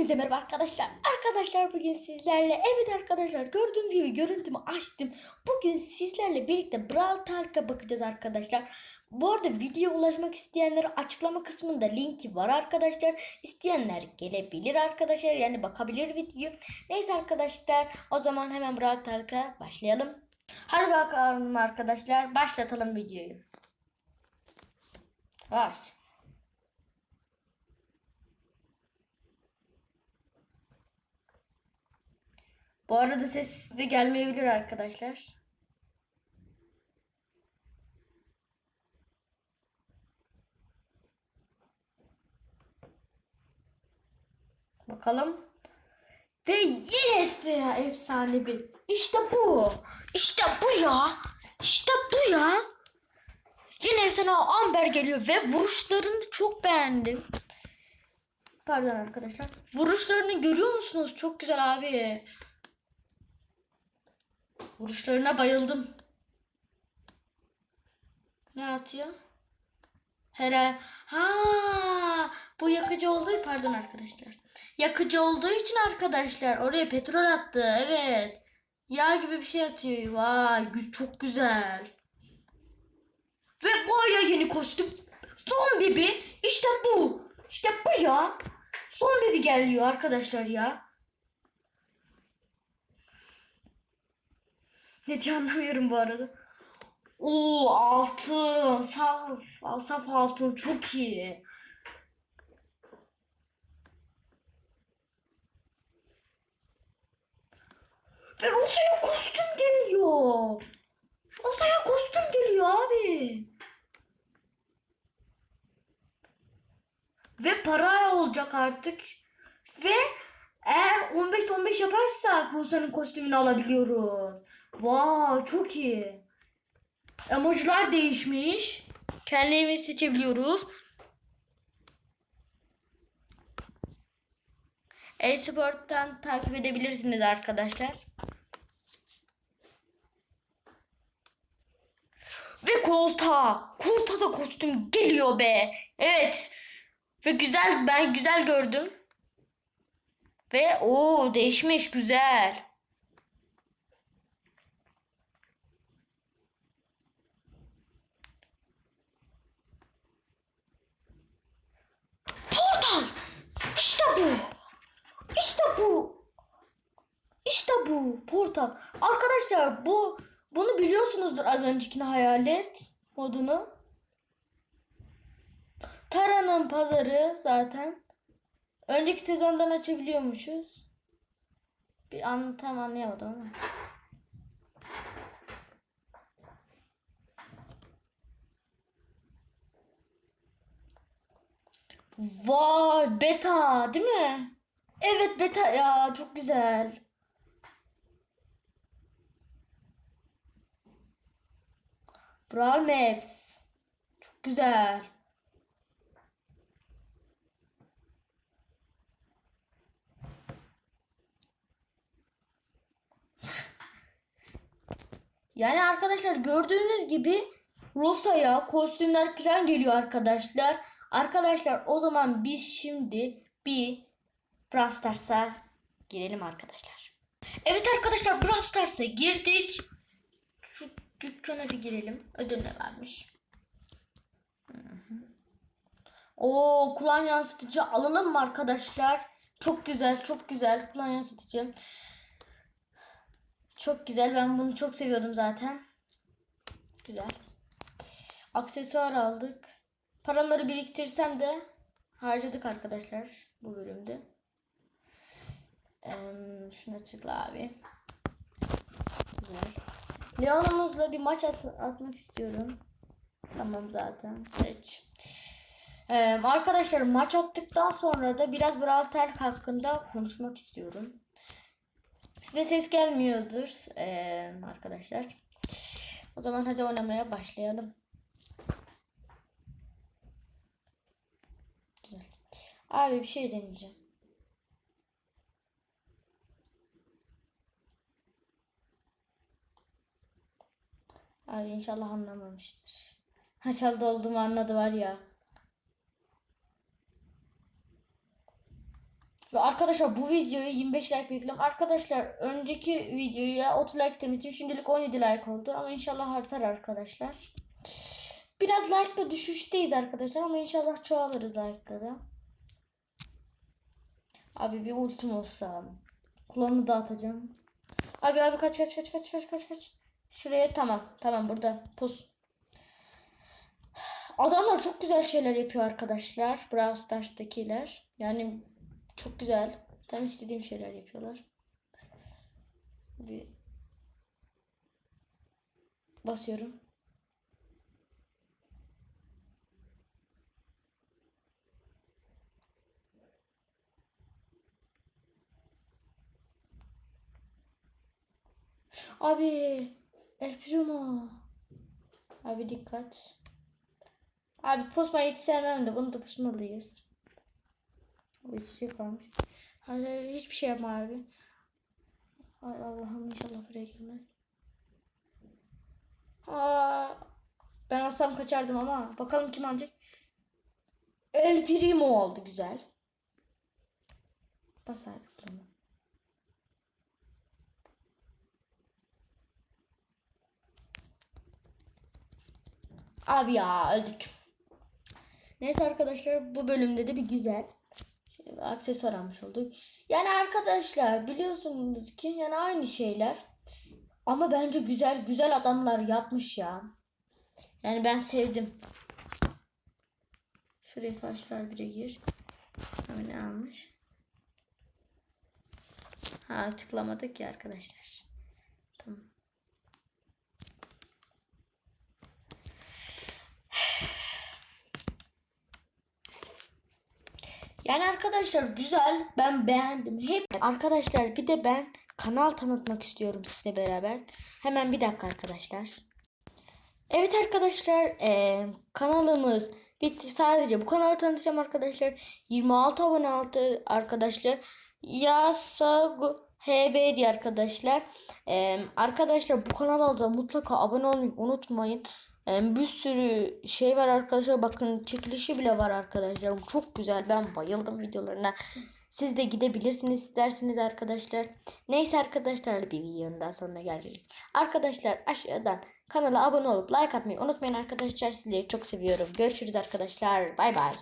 Hepinize merhaba arkadaşlar. Arkadaşlar bugün sizlerle evet arkadaşlar gördüğünüz gibi görüntümü açtım. Bugün sizlerle birlikte Brawl Talk'a bakacağız arkadaşlar. Bu arada videoya ulaşmak isteyenlere açıklama kısmında linki var arkadaşlar. İsteyenler gelebilir arkadaşlar. Yani bakabilir video. Neyse arkadaşlar o zaman hemen Brawl Talk'a başlayalım. Hadi bakalım arkadaşlar başlatalım videoyu. Baş. Bu arada ses de gelmeyebilir arkadaşlar. Bakalım. Ve yes veya efsane bir. İşte bu. İşte bu ya. İşte bu ya. Yine efsane Amber geliyor ve vuruşlarını çok beğendim. Pardon arkadaşlar. Vuruşlarını görüyor musunuz? Çok güzel abi. Vuruşlarına bayıldım. Ne atıyor? Hele ha bu yakıcı olduğu pardon arkadaşlar. Yakıcı olduğu için arkadaşlar oraya petrol attı. Evet. Yağ gibi bir şey atıyor. Vay çok güzel. Ve bu aya yeni kostüm. Son bibi. İşte bu. İşte bu ya. Son bibi geliyor arkadaşlar ya. Diyor anlamıyorum bu arada. Oo altın. Saf. Saf altın çok iyi. Ve Rosa'ya kostüm geliyor. Rosa'ya kostüm geliyor abi. Ve para olacak artık. Ve eğer 15 15 yaparsak Rosa'nın kostümünü alabiliyoruz. Vay çok iyi. Emojiler değişmiş. Kendimizi seçebiliyoruz. E-Sport'tan takip edebilirsiniz arkadaşlar. Ve kolta. Kolta da kostüm geliyor be. Evet. Ve güzel ben güzel gördüm. Ve o değişmiş güzel. Portal. İşte bu. İşte bu. İşte bu portal. Arkadaşlar bu bunu biliyorsunuzdur az öncekini hayalet modunu. Tara'nın pazarı zaten. Önceki sezondan açabiliyormuşuz. Bir an tam anlayamadım ama. Vay beta değil mi? Evet beta ya çok güzel. Brawl Maps. Çok güzel. Yani arkadaşlar gördüğünüz gibi Rosa'ya kostümler falan geliyor arkadaşlar. Arkadaşlar o zaman biz şimdi bir Brawl girelim arkadaşlar. Evet arkadaşlar Brawl girdik. Dükkana bir girelim. Ödül ne hı. Oo kulağın yansıtıcı alalım mı arkadaşlar? Çok güzel çok güzel kulağın yansıtıcı. Çok güzel. Ben bunu çok seviyordum zaten. Güzel. Aksesuar aldık. Paraları biriktirsem de harcadık arkadaşlar bu bölümde. Ee, şunu tıkla abi. Leon'umuzla bir maç at atmak istiyorum. Tamam zaten. Geç. Ee, arkadaşlar maç attıktan sonra da biraz Brawl Talk hakkında konuşmak istiyorum. Size ses gelmiyordur ee, arkadaşlar. O zaman hadi oynamaya başlayalım. Güzel. Abi bir şey deneyeceğim. Abi inşallah anlamamıştır. Haçalda olduğumu anladı var ya. Ve arkadaşlar bu videoyu 25 like bekliyorum. Arkadaşlar önceki videoya 30 like istemiştim. Şimdilik 17 like oldu ama inşallah artar arkadaşlar. Biraz like'da düşüşteyiz arkadaşlar ama inşallah çoğalırız like'da. Abi bir ultim olsa kulağını dağıtacağım. Abi abi kaç kaç kaç kaç kaç kaç kaç. Şuraya tamam tamam burada pus. Adamlar çok güzel şeyler yapıyor arkadaşlar. Brawl Stars'takiler. Yani çok güzel. Tam istediğim şeyler yapıyorlar. Bir basıyorum. Abi El Primo. Abi dikkat. Abi posmayı hiç sevmem de bunu da pusmalıyız. O içecek varmış. Hayır, hayır hiçbir şey yapma abi. Ay Allah'ım inşallah buraya girmez. Aa, ben alsam kaçardım ama bakalım kim alacak. El Primo oldu güzel. Bas abi kulağına. Abi ya öldük. Neyse arkadaşlar bu bölümde de bir güzel bir aksesuar almış olduk. Yani arkadaşlar biliyorsunuz ki yani aynı şeyler. Ama bence güzel güzel adamlar yapmış ya. Yani ben sevdim. Şuraya saçlar bire gir. Öyle almış. Ha tıklamadık ya arkadaşlar. Tamam. Yani arkadaşlar güzel. Ben beğendim. Hep arkadaşlar bir de ben kanal tanıtmak istiyorum sizinle beraber. Hemen bir dakika arkadaşlar. Evet arkadaşlar eee, kanalımız bitti. Sadece bu kanalı tanıtacağım arkadaşlar. 26 abone altı arkadaşlar. Yasagu HB diye arkadaşlar. Eee, arkadaşlar bu kanala da mutlaka abone olmayı unutmayın. Eee, bir sürü şey var arkadaşlar. Bakın çekilişi bile var arkadaşlar. Çok güzel. Ben bayıldım videolarına. Siz de gidebilirsiniz isterseniz arkadaşlar. Neyse arkadaşlar bir videonun daha sonuna geldik. Arkadaşlar aşağıdan kanala abone olup like atmayı unutmayın arkadaşlar. Sizleri çok seviyorum. Görüşürüz arkadaşlar. Bay bay.